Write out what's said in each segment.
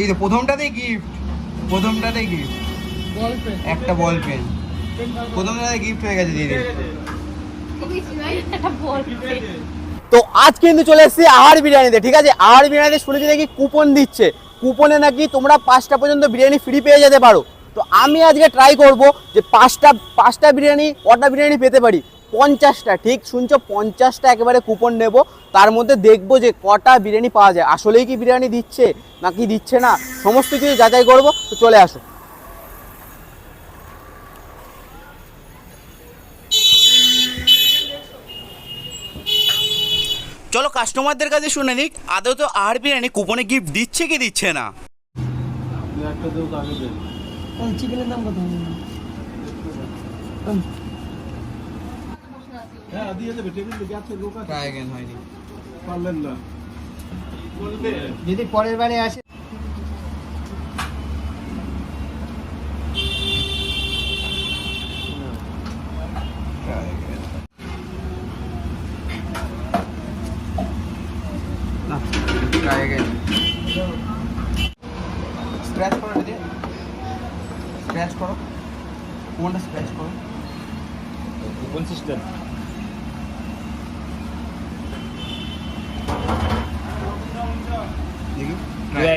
এই তো প্রথমটাতেই গিফট প্রথমটাতেই গিফট বল পেন একটা বল পেন প্রথমটাতে গিফট হয়ে গেছে দিদি। তো আজ কিন্তু চলে এসেছি আহার বিরিয়ানিতে ঠিক আছে? আহার বিরিয়ানিতে শুনেছি নাকি কুপন দিচ্ছে। কুপনে নাকি তোমরা পাঁচটা পর্যন্ত বিরিয়ানি ফ্রি পেয়ে যেতে পারো। তো আমি আজকে ট্রাই করব যে পাঁচটা পাঁচটা বিরিয়ানি কটা বিরিয়ানি পেতে পারি। পঞ্চাশটা ঠিক? শুনছো? পঞ্চাশটা একেবারে কুপন নেব। তার মধ্যে দেখব যে কটা বিরিয়ানি পাওয়া যায়। আসলেই কি বিরিয়ানি দিচ্ছে নাকি দিচ্ছে না? সমস্ত কিছু যাচাই করব। তো চলে আসো। চলো কাস্টমারদের কাছে শুনে নিক। আদৌ তো আর বিরিয়ানি কুপনে গিফট দিচ্ছে কি দিচ্ছে না? একটা দেও আগে দেন। চিকেনের দাম কত? হ্যাঁ দিয়ে দেবে টেবিল আছে লোক আছে। ট্রাই অ্যাগেন হয়নি। পারলেন না। যদি পরের বারে আসে না স্ক্র্যাচ করো দিদি স্ক্র্যাচ করো। কোনটা স্ক্র্যাচ করো? কুপন সিস্টেম দেখি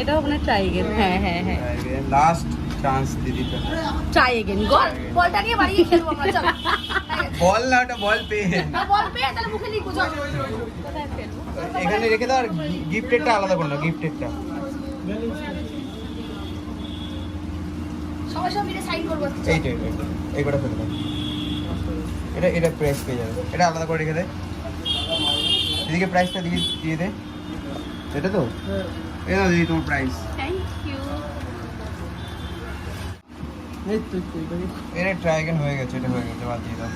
এটা ওখানে ট্রাই এগেন হ্যাঁ হ্যাঁ হ্যাঁ। লাস্ট চান্স দিদিটা ট্রাই এগেন গল বলটা নিয়ে বাড়িয়ে খেলব আমরা চল। বল না ওটা বল পেন বল পেয়ে তাহলে মুখে চল। এখানে রেখে দাও আর গিফটেরটা আলাদা করে নাও গিফটেরটা সবাই সব মিলে সাইন করব। এইটা এইটা এইটা। এই কটা ফেলে দাও। এটা এটা প্রাইস পেয়ে যাবে। এটা আলাদা করে রেখে দে। দিদিকে প্রাইসটা দিয়ে দিয়ে দে। এটা তো? এটা দিই তোমার প্রাইস থ্যাংক ইউ এই তো এটা ট্রাই again হয়ে গেছে এটা হয়ে গেছে বাদ দিয়ে দাও।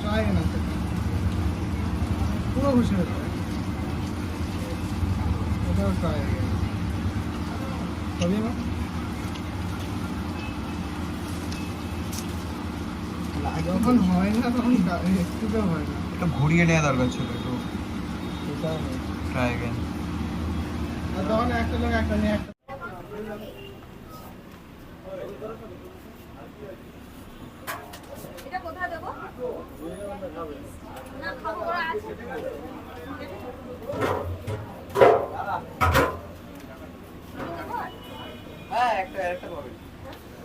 ট্রাই again আছে। পুরো খুশি হয়ে এটাও ট্রাই again তবে না যখন হয় না তখন একটু হয় ঘুরিয়ে নেওয়া দরকার ছিল একটু। ট্রাই again এটা কোথায় দেবো? না, খাব আছে। হ্যাঁ একটা একটা পাবে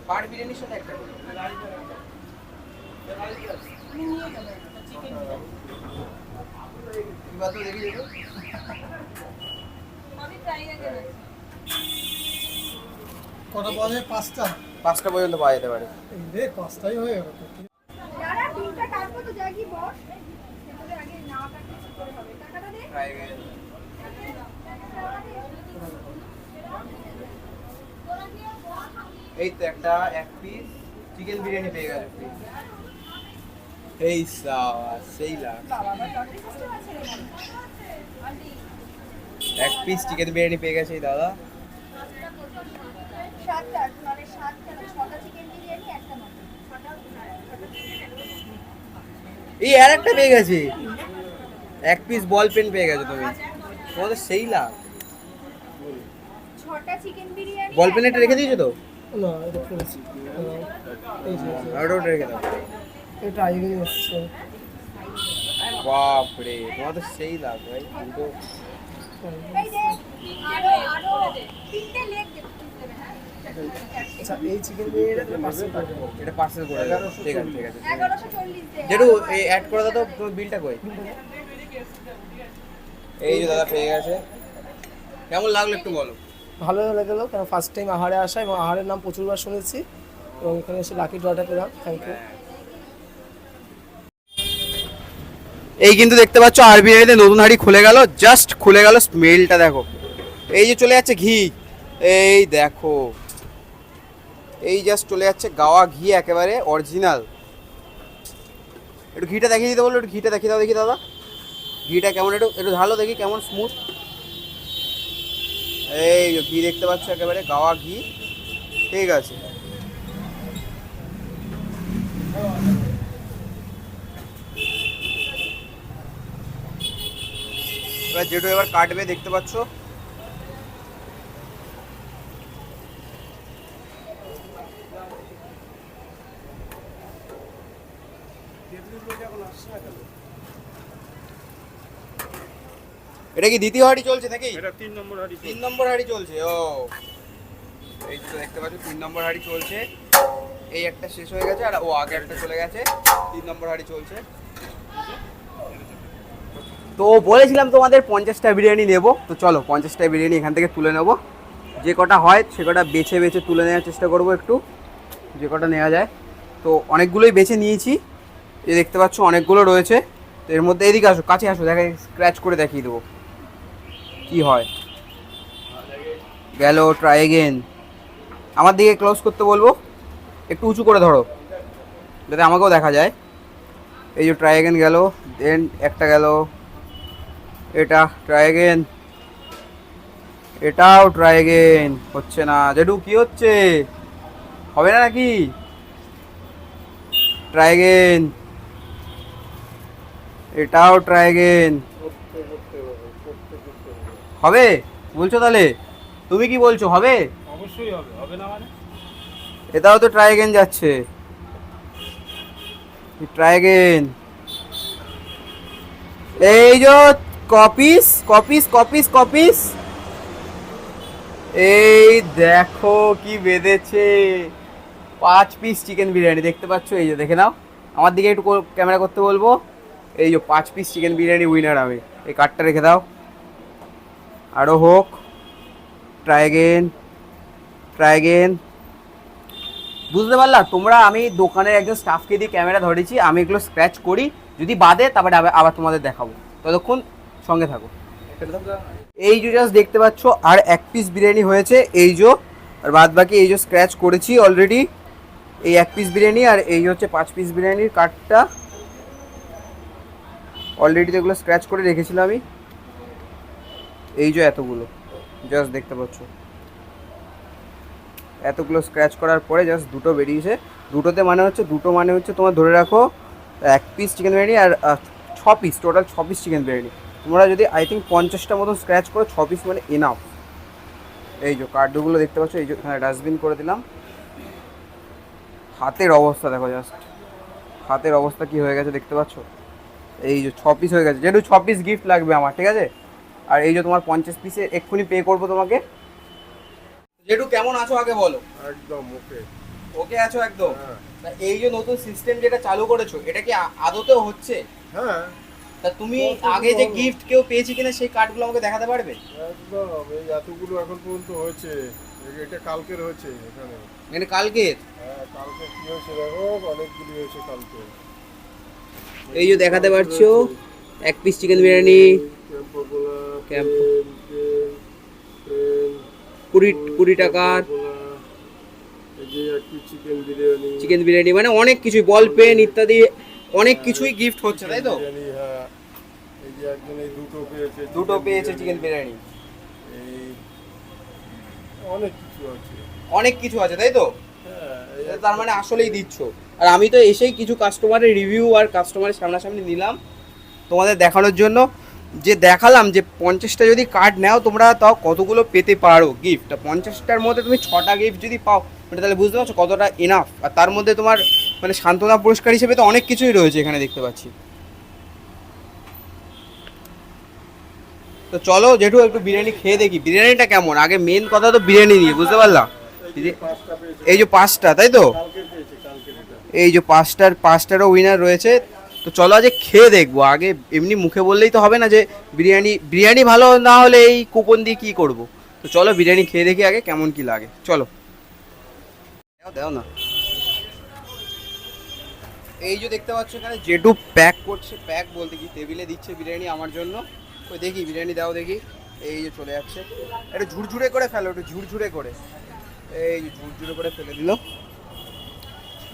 পার বিরিয়ানির সাথে একটা দেখি দেখো। কটা বাজে পাঁচটা পাঁচটা পর্যন্ত পাওয়া যেতে পারে এই রে পাঁচটাই হয়ে গেল যারা তিনটা কাটবো তো যাই কি বস ভেতরে আগে না কাটলে কি করে হবে টাকাটা দে এই তো একটা এক পিস চিকেন বিরিয়ানি পেয়ে গেছে এই সাওয়া সেই লাখ এক পিস চিকেন বিরিয়ানি পেয়ে গেছে দাদা। সাতটা মানে সাতটা না, ছটা চিকেন বিরিয়ানি একটা মটন। এই আর একটা পেয়ে গেছে। এক পিস বল পেন পেয়ে গেছো তুমি। তোমাদের সেই লাভ। ছটা চিকেন বিরিয়ানি বল পেন এটা রেখে দিয়েছ তো? না এটা রেখে দাও। এটা আগে বাপরে তোমাদের সেই লাভ ভাই। কিন্তু এই আচ্ছা এই চিকেন এটা পার্সেল করে দাও ঠিক আছে ঠিক এই অ্যাড করে দাও তো বিলটা কই? এই যে দাদা পেয়ে গেছে। কেমন লাগল একটু বলো? ভালো লেগেলো কারণ ফার্স্ট টাইম আহারে আসা এবং আহারের নাম প্রচুরবার শুনেছি। এবং এখানে এসে লাকি ড্রটা পেলাম থ্যাংক ইউ এই কিন্তু দেখতে পাচ্ছ আর বিরিয়ানিতে নতুন হাড়ি খুলে গেল জাস্ট খুলে গেল স্মেলটা দেখো। এই যে চলে যাচ্ছে ঘি। এই দেখো। এই জাস্ট চলে যাচ্ছে গাওয়া ঘি একেবারে অরিজিনাল একটু ঘিটা দেখিয়ে দিতে বলল একটু ঘিটা দেখিয়ে দাও, দেখি দাদা। ঘিটা কেমন, একটু একটু ঢালো দেখি কেমন স্মুথ এই ঘি দেখতে পাচ্ছ একেবারে গাওয়া ঘি। ঠিক আছে। এবার যেটু এবার কাটবে দেখতে পাচ্ছ। এটা কি দ্বিতীয় হাড়ি চলছে নাকি? এটা তিন নম্বর হাড়ি তিন নম্বর হাড়ি চলছে ও। এই তো দেখতে পাচ্ছ তিন নম্বর হাড়ি চলছে। এই একটা শেষ হয়ে গেছে আর ও আগে একটা চলে গেছে। তিন নম্বর হাড়ি চলছে। তো বলেছিলাম তোমাদের পঞ্চাশটা বিরিয়ানি নেব। তো চলো, পঞ্চাশটা বিরিয়ানি এখান থেকে তুলে নেব। যে কটা হয়, সে কটা বেছে বেছে তুলে নেওয়ার চেষ্টা করব একটু। যে কটা নেওয়া যায়। তো অনেকগুলোই বেছে নিয়েছি। এ দেখতে পাচ্ছ, অনেকগুলো রয়েছে। তো এর মধ্যে এদিকে আসো, কাছে আসো, দেখা স্ক্র্যাচ করে দেখিয়ে দেবো। কি হয়? গেল ট্রাই এগেন আমার দিকে ক্লোজ করতে বলব। একটু উঁচু করে ধরো। যাতে আমাকেও দেখা যায়। এই যে ট্রাই এগেন গেল দেন একটা গেল। এটা ট্রাই এগেন এটাও ট্রাই এগেন হচ্ছে না। জেডু কি হচ্ছে? হবে না নাকি? ট্রাই এগেন এটাও ট্রাই এগেন হবে? বলছো তাহলে? তুমি কি বলছো হবে? অবশ্যই হবে। হবে না মানে? এটাও তো ট্রাই এগেন যাচ্ছে। ট্রাই এগেন এই যে কপিস কপিস কপিস কপিস। এই দেখো কি বেঁধেছে। পাঁচ পিস চিকেন বিরিয়ানি, দেখতে পাচ্ছ? এই যে দেখে নাও। আমার দিকে একটু ক্যামেরা করতে বলব। এই যে পাঁচ পিস চিকেন বিরিয়ানি উইনার আমি এই কার্ডটা রেখে দাও। আরও হোক। ট্রাই এগেন ট্রাই এগেন বুঝতে পারলা? তোমরা আমি দোকানের একজন স্টাফকে দিয়ে ক্যামেরা ধরেছি। আমি এগুলো স্ক্র্যাচ করি। যদি বাদে, তারপরে আবার তোমাদের দেখাবো। ততক্ষণ সঙ্গে থাকো। এই যে জাস্ট দেখতে পাচ্ছ, আর এক পিস বিরিয়ানি হয়েছে, এই যে, আর বাদ বাকি এই যে স্ক্র্যাচ করেছি অলরেডি এই এক পিস বিরিয়ানি আর এই হচ্ছে পাঁচ পিস বিরিয়ানির কার্ডটা অলরেডি তো এগুলো স্ক্র্যাচ করে রেখেছিলাম আমি। এই যে এতগুলো জাস্ট দেখতে পাচ্ছ। এতগুলো স্ক্র্যাচ করার পরে জাস্ট দুটো বেরিয়েছে। দুটোতে মানে হচ্ছে, দুটো মানে হচ্ছে তোমার ধরে রাখো, এক পিস চিকেন বিরিয়ানি আর ছ পিস টোটাল ছ পিস চিকেন বিরিয়ানি। তোমরা যদি আই থিঙ্ক পঞ্চাশটা মতন স্ক্র্যাচ করো ছ পিস মানে এনাফ এই যে কার্ডগুলো দেখতে পাচ্ছ এই যে হ্যাঁ ডাস্টবিন করে দিলাম। হাতের অবস্থা দেখো জাস্ট হাতের অবস্থা কি হয়ে গেছে দেখতে পাচ্ছ? এই যে ছ পিস হয়ে গেছে। যেহেতু ছ পিস গিফট লাগবে আমার ঠিক আছে? আর এই যে তোমার পঞ্চাশ পিসে এক্ষুনি পে করব তোমাকে। যেটু কেমন আছো আগে বলো? একদম ওকে ওকে আছো একদম? হ্যাঁ। এই যে নতুন সিস্টেম যেটা চালু করেছ এটা কি আদতেও হচ্ছে? হ্যাঁ। তা তুমি আগে যে? গিফট কেউ পেয়েছি কিনা সেই কার্ডগুলো আমাকে দেখাতে পারবে? একদম এই এতগুলো এখন পর্যন্ত হয়েছে। এটা কালকের হয়েছে এখানে। মানে কালকে হ্যাঁ কালকে কি হয়েছে দেখো? অনেকগুলি হয়েছে কালকে। এই যে দেখাতে পারছ এক পিস চিকেন বিরিয়ানি ক্যাম্প- কুড়ি কুড়ি টাকার চিকেন বিরিয়ানি। চিকেন বিরিয়ানি মানে অনেক কিছুই বল পেন ইত্যাদি অনেক কিছুই গিফট হচ্ছে তাই তো বিরিয়ানি হ্যাঁ এই যে একজন এই দুটো পেয়েছে দুটো পেয়েছে চিকেন বিরিয়ানি। এই অনেক কিছু আছে। অনেক কিছু আছে তাই তো? হ্যাঁ তার মানে আসলেই দিচ্ছ। আর আমি তো এসেই কিছু কাস্টমারের রিভিউ আর কাস্টমারের সামনাসামনি নিলাম তোমাদের দেখানোর জন্য। যে দেখালাম যে পঞ্চাশটা যদি কার্ড নাও তোমরা তাও কতগুলো পেতে পারো গিফট পঞ্চাশটার মধ্যে তুমি ছটা গিফট যদি পাও মানে তাহলে বুঝতে পারছ কতটা এনাফ আর তার মধ্যে তোমার মানে সান্ত্বনা পুরস্কার হিসেবে তো অনেক কিছুই রয়েছে এখানে দেখতে পাচ্ছি। তো চলো জেঠু, একটু বিরিয়ানি খেয়ে দেখি। বিরিয়ানিটা কেমন? আগে মেন কথা তো বিরিয়ানি নিয়ে বুঝতে পারলাম? এই যে পাঁচটা, তাই তো? এই যে পাঁচটার, পাঁচটারও উইনার রয়েছে। তো চলো আজ খেয়ে দেখব। আগে এমনি মুখে বললেই তো হবে না যে বিরিয়ানি বিরিয়ানি ভালো না হলে এই কুপন দিয়ে কী করব? তো চলো বিরিয়ানি খেয়ে দেখি আগে কেমন কি লাগে। চলো। দাও না। এই যে দেখতে পাচ্ছ এখানে জেডু প্যাক করছে। প্যাক বলতে কি? টেবিলে দিচ্ছে বিরিয়ানি আমার জন্য। ওই দেখি বিরিয়ানি দাও দেখি। এই যে চলে যাচ্ছে। একটু ঝুরঝুরে করে ফেলো একটু ঝুরঝুরে করে। এই যে ঝুরঝুরে করে ফেলে দিল।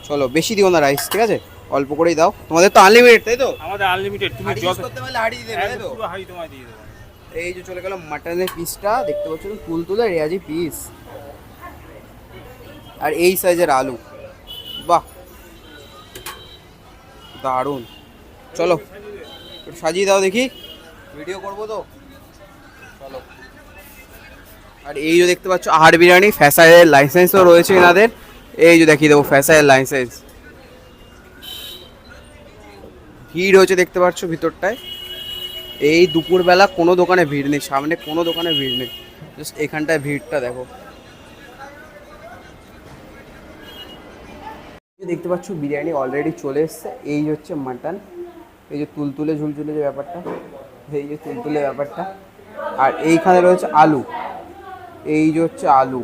চলো বেশি দিও না রাইস ঠিক আছে? অল্প করেই দাও। তোমাদের তো আনলিমিটেড তাই তো? আমাদের আনলিমিটেড তুমি হাঁড়ি যত করতে পারলে হাঁড়ি দিয়ে দেবে তাই তো? পুরো হাই তোমায় দিয়ে দেবো। এই যে চলে গেল মাটনের পিসটা দেখতে পাচ্ছ তুল তুলে রেয়াজি পিস আর এই সাইজের আলু। বাহ! দারুণ। চলো সাজিয়ে দাও দেখি। ভিডিও করব তো। চলো। আর এই যে দেখতে পাচ্ছ আহার বিরিয়ানি, ফ্যাসাইয়ের লাইসেন্সও রয়েছে এনাদের। এই যে দেখিয়ে দেবো, ফ্যাসাইয়ের লাইসেন্স ভিড় হয়েছে দেখতে পাচ্ছ ভিতরটায়। এই দুপুরবেলা কোনো দোকানে ভিড় নেই, সামনে কোনো দোকানে ভিড় নেই। জাস্ট এখানটায় ভিড়টা দেখো। দেখতে পাচ্ছ, বিরিয়ানি অলরেডি চলে এসছে। এই হচ্ছে মাটন এই যে তুলতুলে ঝুলঝুলে যে ব্যাপারটা। এই যে তুলতুলে ব্যাপারটা। আর এইখানে রয়েছে আলু। এই যে হচ্ছে আলু।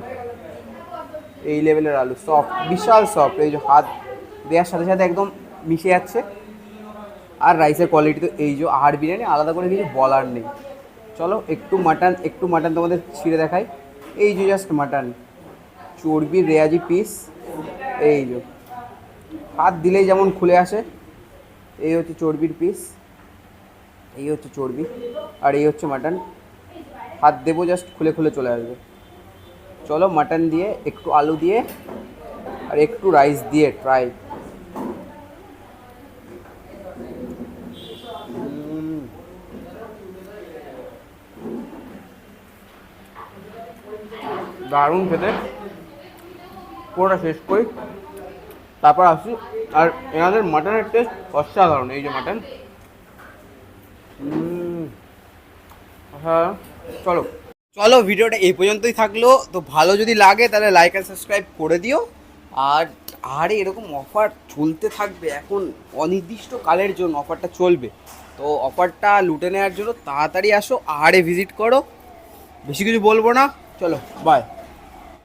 এই লেভেলের আলু। সফট বিশাল সফট এই যে হাত দেওয়ার সাথে সাথে একদম মিশে যাচ্ছে। আর রাইসের কোয়ালিটি তো এই যে আহার বিরিয়ানি, আলাদা করে কিছু বলার নেই। চলো, একটু মাটন একটু মাটন তোমাদের ছিঁড়ে দেখাই। এই যে জাস্ট মাটন চর্বির রেয়াজি পিস এই যে। হাত দিলেই যেমন খুলে আসে, এই হচ্ছে চর্বির পিস এই হচ্ছে চর্বি, আর এই হচ্ছে মাটন। হাত দেবো জাস্ট খুলে খুলে চলে আসবে। চলো মাটন দিয়ে একটু আলু দিয়ে আর একটু রাইস দিয়ে ট্রাই দারুণ খেতে। পুরোটা শেষ করি। তারপর আসি। আর এনাদের মাটনের টেস্ট অসাধারণ, এই যে মাটন। হ্যাঁ চলো। চলো, ভিডিওটা এই পর্যন্তই থাকল। তো ভালো যদি লাগে, তাহলে লাইক আর সাবস্ক্রাইব করে দিও। আর, আরে, এরকম অফার চলতে থাকবে। এখন অনির্দিষ্ট কালের জন্য অফারটা চলবে। তো অফারটা লুটে নেওয়ার জন্য তাড়াতাড়ি আসো, আরে ভিজিট করো। বেশি কিছু বলব না। চলো বাই